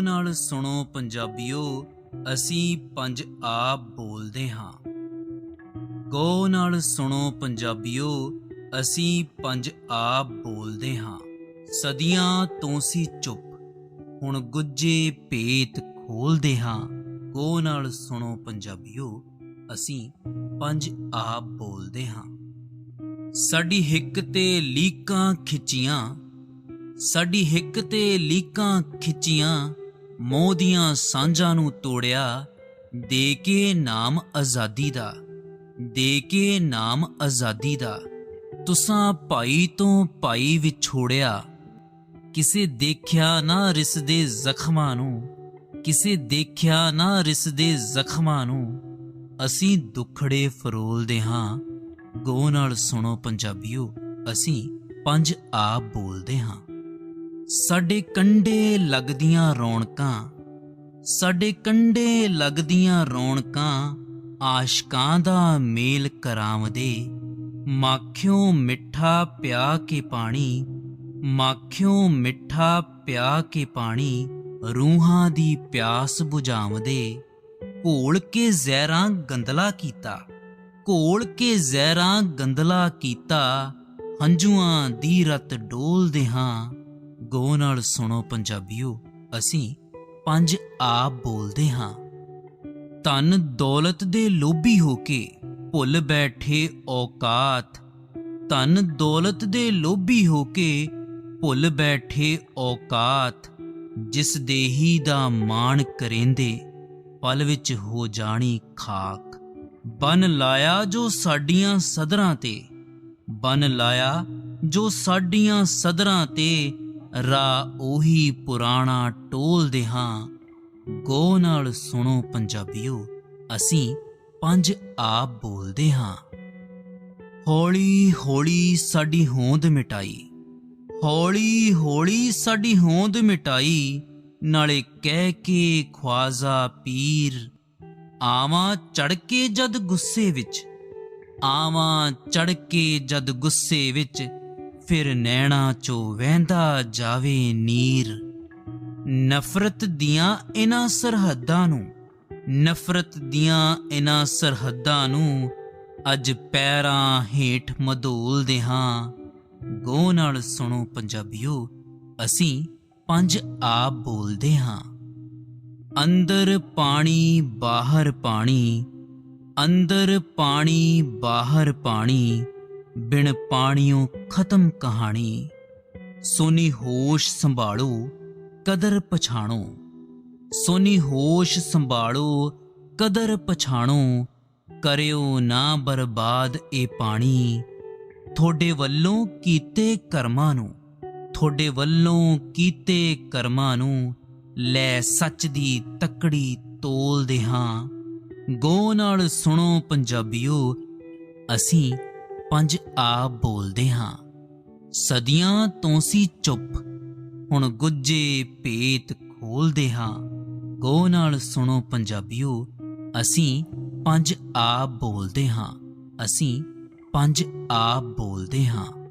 ਨਾਲ ਸੁਣੋ ਪੰਜਾਬੀਓ, ਅਸੀਂ ਪੰਜ ਆਪ ਬੋਲਦੇ ਹਾਂ। ਗੋ ਨਾਲ ਸੁਣੋ ਪੰਜਾਬੀਓ, ਅਸੀਂ ਪੰਜ ਆਪ ਬੋਲਦੇ ਹਾਂ। ਸਦੀਆਂ ਤੋਂ ਸੀ ਚੁੱਪ, ਹੁਣ ਗੁੱਜੇ ਭੇਤ ਖੋਲਦੇ ਹਾਂ। ਗੋ ਨਾਲ ਸੁਣੋ ਪੰਜਾਬੀਓ, ਅਸੀਂ ਪੰਜ ਆਪ ਬੋਲਦੇ ਹਾਂ। ਸਾਡੀ ਹਿੱਕ ਤੇ ਲੀਕਾਂ ਖਿੱਚੀਆਂ ਸਾਡੀ ਹਿੱਕ ਤੇ ਲੀਕਾਂ ਖਿੱਚੀਆਂ, ਮੋਹ ਦੀਆਂ ਸਾਂਝਾਂ ਨੂੰ ਤੋੜਿਆ, ਦੇ ਕੇ ਨਾਮ ਆਜ਼ਾਦੀ ਦਾ, ਦੇ ਕੇ ਨਾਮ ਆਜ਼ਾਦੀ ਦਾ। ਤੁਸਾਂ ਭਾਈ ਤੋਂ ਭਾਈ ਵਿਛੋੜਿਆ, ਕਿਸੇ ਦੇਖਿਆ ਨਾ ਰਿਸਦੇ ਜ਼ਖਮਾਂ ਨੂੰ, ਕਿਸੇ ਦੇਖਿਆ ਨਾ ਰਿਸਦੇ ਜ਼ਖਮਾਂ ਨੂੰ, ਅਸੀਂ ਦੁਖੜੇ ਫਰੋਲਦੇ ਹਾਂ। ਗੋ ਨਾਲ ਸੁਣੋ ਪੰਜਾਬੀਓ, ਅਸੀਂ ਪੰਜ ਆਪ ਬੋਲਦੇ ਹਾਂ। ਸਾਡੇ ਕੰਡੇ ਲੱਗਦੀਆਂ ਰੌਣਕਾਂ, ਸਾਡੇ ਕੰਡੇ ਲੱਗਦੀਆਂ ਰੌਣਕਾਂ ਆਸ਼ਕਾਂ ਦਾ ਮੇਲ ਕਰਾਵਦੇ। ਮਾਖਿਓ ਮਿੱਠਾ ਪਿਆ ਕੇ ਪਾਣੀ, ਮਾਖਿਓ ਮਿੱਠਾ ਪਿਆ ਕੇ ਪਾਣੀ, ਰੂਹਾਂ ਦੀ ਪਿਆਸ ਬੁਝਾਵਦੇ। ਘੋਲ ਕੇ ਜ਼ਹਿਰਾਂ ਗੰਦਲਾ ਕੀਤਾ, ਘੋਲ ਕੇ ਜ਼ਹਿਰਾਂ ਗੰਦਲਾ ਕੀਤਾ, ਹੰਝੂਆਂ ਦੀ ਰਤ ਡੋਲਦੇ ਹਾਂ। ਗੋ ਨਾਲ ਸੁਣੋ ਪੰਜਾਬੀਓ, ਅਸੀਂ ਪੰਜ ਆਪ ਬੋਲਦੇ ਹਾਂ। ਧਨ ਦੌਲਤ ਦੇ ਲੋਭੀ ਹੋ ਕੇ ਭੁੱਲ ਬੈਠੇ ਔਕਾਤ। ਧਨ ਦੌਲਤ ਦੇ ਲੋਭੀ ਹੋ ਕੇ ਭੁੱਲ ਬੈਠੇ ਔਕਾਤ। ਜਿਸ ਦੇਹੀ ਦਾ ਮਾਣ ਕਰੇਂਦੇ, ਪਲ ਵਿੱਚ ਹੋ ਜਾਣੀ ਖਾਕ। ਬਨ ਲਾਇਆ ਜੋ ਸਾਡੀਆਂ ਸਦਰਾਂ ਤੇ, ਬਨ ਲਾਇਆ ਜੋ ਸਾਡੀਆਂ ਸਦਰਾਂ ਤੇ ਰਾ ਉਹੀ ਪੁਰਾਣਾ ਟੋਲਦੇ ਹਾਂ ਗੋ ਨਾਲ ਸੁਣੋ ਪੰਜਾਬੀਓ, ਅਸੀਂ ਪੰਜ ਆਪ ਬੋਲਦੇ ਹਾਂ। ਹੌਲੀ ਹੌਲੀ ਸਾਡੀ ਹੋਂਦ ਮਿਟਾਈ। ਹੌਲੀ ਹੌਲੀ ਸਾਡੀ ਹੋਂਦ ਮਿਟਾਈ। ਨਾਲੇ ਕਹਿ ਕੇ ਖਵਾਜ਼ਾ ਪੀਰ, ਆਵਾਂ ਚੜ ਕੇ ਜਦ ਗੁੱਸੇ ਵਿੱਚ। ਆਵਾਂ ਚੜ ਕੇ ਜਦ ਗੁੱਸੇ ਵਿੱਚ। ਫਿਰ ਨੈਣਾ ਚੋਂ ਵਹਿੰਦਾ ਜਾਵੇ ਨੀਰ। ਨਫ਼ਰਤ ਦੀਆਂ ਇਹਨਾਂ ਸਰਹੱਦਾਂ ਨੂੰ, ਨਫ਼ਰਤ ਦੀਆਂ ਇਹਨਾਂ ਸਰਹੱਦਾਂ ਨੂੰ ਅੱਜ ਪੈਰਾਂ ਹੇਠ ਮਧੋਲਦੇ ਹਾਂ। ਗੋ ਨਾਲ ਸੁਣੋ ਪੰਜਾਬੀਓ, ਅਸੀਂ ਪੰਜ ਆਪ ਬੋਲਦੇ ਹਾਂ। ਅੰਦਰ ਪਾਣੀ, ਬਾਹਰ ਪਾਣੀ, ਅੰਦਰ ਪਾਣੀ, ਬਾਹਰ ਪਾਣੀ ਬਿਨ ਪਾਣੀਓ ਖਤਮ ਕਹਾਣੀ। ਸੋਨੀ ਹੋਸ਼ ਸੰਭਾਲੋ, ਕਦਰ ਪਛਾਣੋ। ਸੋਨੀ ਹੋਸ਼ ਸੰਭਾਲੋ, ਕਦਰ ਪਛਾਣੋ। ਕਰਿਓ ਨਾ ਬਰਬਾਦ ਇਹ ਪਾਣੀ। ਤੁਹਾਡੇ ਵੱਲੋਂ ਕੀਤੇ ਕਰਮਾਂ ਨੂੰ, ਤੁਹਾਡੇ ਵੱਲੋਂ ਕੀਤੇ ਕਰਮਾਂ ਨੂੰ ਲੈ ਸੱਚ ਦੀ ਤਕੜੀ ਤੋਲਦੇ ਹਾਂ। ਗੋ ਨਾਲ ਸੁਣੋ ਪੰਜਾਬੀਓ, ਅਸੀਂ ਪੰਜ ਆਪ ਬੋਲਦੇ ਹਾਂ। ਸਦੀਆਂ ਤੋਂ ਸੀ ਚੁੱਪ, ਹੁਣ ਗੁੱਜੇ ਭੇਤ ਖੋਲਦੇ ਹਾਂ। ਗੋ ਨਾਲ ਸੁਣੋ ਪੰਜਾਬੀਓ, ਅਸੀਂ ਪੰਜ ਆਪ ਬੋਲਦੇ ਹਾਂ। ਅਸੀਂ ਪੰਜ ਆਪ ਬੋਲਦੇ ਹਾਂ।